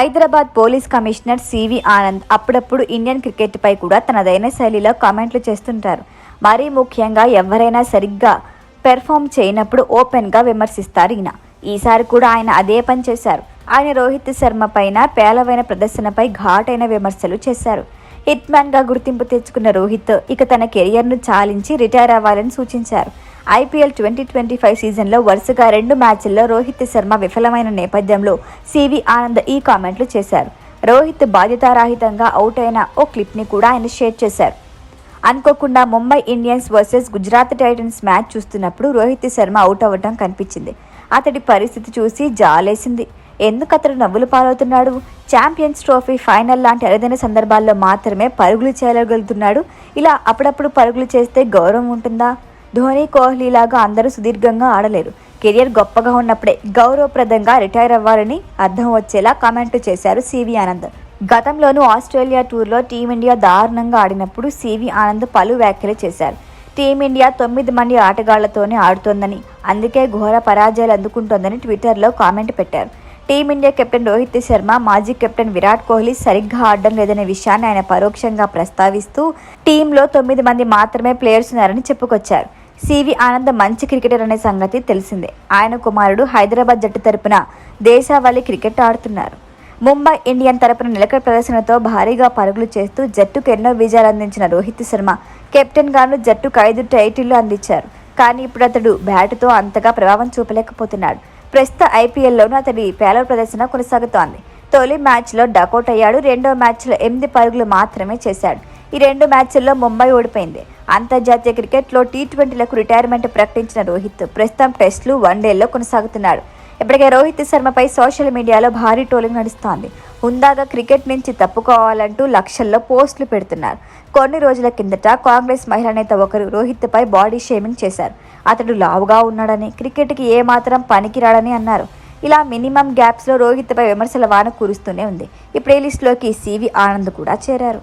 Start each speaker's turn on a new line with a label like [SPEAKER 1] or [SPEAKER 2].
[SPEAKER 1] Hyderabad police commissioner CV Anand అప్పుడప్పుడు Indian క్రికెట్పై కూడా తనదైన శైలిలో కామెంట్లు చేస్తుంటారు. మరీ ముఖ్యంగా ఎవరైనా సరిగ్గా పెర్ఫామ్ చేయనప్పుడు ఓపెన్గా విమర్శిస్తారు ఈయన. ఈసారి కూడా ఆయన అదే పని చేశారు. ఆయన రోహిత్ శర్మ పైన పేలవైన ప్రదర్శనపై ఘాటైన విమర్శలు చేశారు. హిట్మ్యాన్గా గుర్తింపు తెచ్చుకున్న రోహిత్ ఇక తన కెరియర్ను చాలించి రిటైర్ అవ్వాలని సూచించారు. ఐపీఎల్ ట్వంటీ ట్వంటీ ఫైవ్ సీజన్లో వరుసగా రెండు మ్యాచ్ల్లో రోహిత్ శర్మ విఫలమైన నేపథ్యంలో సివి ఆనంద్ ఈ కామెంట్లు చేశారు. రోహిత్ బాధ్యతారాహితంగా అవుట్ అయిన ఓ క్లిప్ని కూడా ఆయన షేర్ చేశారు. అనుకోకుండా Mumbai Indians versus Gujarat Titans match చూస్తున్నప్పుడు రోహిత్ శర్మ అవుట్ అవ్వడం కనిపించింది. అతడి పరిస్థితి చూసి జాలేసింది. ఎందుకు అతడు నవ్వులు పాలవుతున్నాడు? ఛాంపియన్స్ ట్రోఫీ ఫైనల్ లాంటి అరుదైన సందర్భాల్లో మాత్రమే పరుగులు చేయగలుగుతున్నాడు. ఇలా అప్పుడప్పుడు పరుగులు చేస్తే గౌరవం ఉంటుందా? ధోని కోహ్లీ లాగా అందరూ సుదీర్ఘంగా ఆడలేరు. కెరియర్ గొప్పగా ఉన్నప్పుడే గౌరవప్రదంగా రిటైర్ అవ్వాలని అర్థం వచ్చేలా కామెంట్ చేశారు సివి ఆనంద్. గతంలోనూ ఆస్ట్రేలియా టూర్లో టీమిండియా దారుణంగా ఆడినప్పుడు సివి ఆనంద్ పలు వ్యాఖ్యలు చేశారు. టీమిండియా తొమ్మిది మంది ఆటగాళ్ళతోనే ఆడుతోందని అందుకే ఘోర పరాజయాలు అందుకుంటోందని ట్విట్టర్లో కామెంట్ పెట్టారు. టీమిండియా కెప్టెన్ రోహిత్ శర్మ మాజీ కెప్టెన్ విరాట్ కోహ్లీ సరిగ్గా ఆడడం లేదనే విషయాన్ని ఆయన పరోక్షంగా ప్రస్తావిస్తూ టీంలో తొమ్మిది మంది మాత్రమే ప్లేయర్స్ ఉన్నారని చెప్పుకొచ్చారు. సివి ఆనంద్ మంచి క్రికెటర్ అనే సంగతి తెలిసిందే. ఆయన కుమారుడు హైదరాబాద్ జట్టు తరపున దేశావళి క్రికెట్ ఆడుతున్నారు. ముంబై ఇండియన్ తరపున నిలకడ ప్రదర్శనతో భారీగా పరుగులు చేస్తూ జట్టుకు ఎన్నో విజయాలు అందించిన రోహిత్ శర్మ కెప్టెన్ గాను జట్టుకు ఐదు టైటిళ్ళు అందించారు. కానీ ఇప్పుడు అతడు బ్యాటుతో అంతగా ప్రభావం చూపలేకపోతున్నాడు. ప్రస్తుత ఐపీఎల్లోనూ అతడి పేలవ ప్రదర్శన కొనసాగుతోంది. తొలి మ్యాచ్లో డకౌట్ అయ్యాడు. రెండో మ్యాచ్లో ఎనిమిది పరుగులు మాత్రమే చేశాడు. ఈ రెండు మ్యాచ్ల్లో ముంబై ఓడిపోయింది. అంతర్జాతీయ క్రికెట్లో టీ ట్వంటీలకు రిటైర్మెంట్ ప్రకటించిన రోహిత్ ప్రస్తుతం టెస్టులు వన్డేల్లో కొనసాగుతున్నాడు ఇప్పటికే రోహిత్ శర్మపై సోషల్ మీడియాలో భారీ ట్రోలింగ్ నడుస్తోంది. హుందాగా క్రికెట్ నుంచి తప్పుకోవాలంటూ లక్షల్లో పోస్టులు పెడుతున్నారు. కొన్ని రోజుల కిందట కాంగ్రెస్ మహిళా నేత ఒకరు రోహిత్పై బాడీ షేమింగ్ చేశారు. అతడు లావుగా ఉన్నాడని క్రికెట్కి ఏమాత్రం పనికిరాడని అన్నారు. ఇలా మినిమం గ్యాప్స్లో రోహిత్పై విమర్శల వాన కురుస్తూనే ఉంది. ఈ ప్లేలిస్ట్లోకి సివి ఆనంద్ కూడా చేరారు.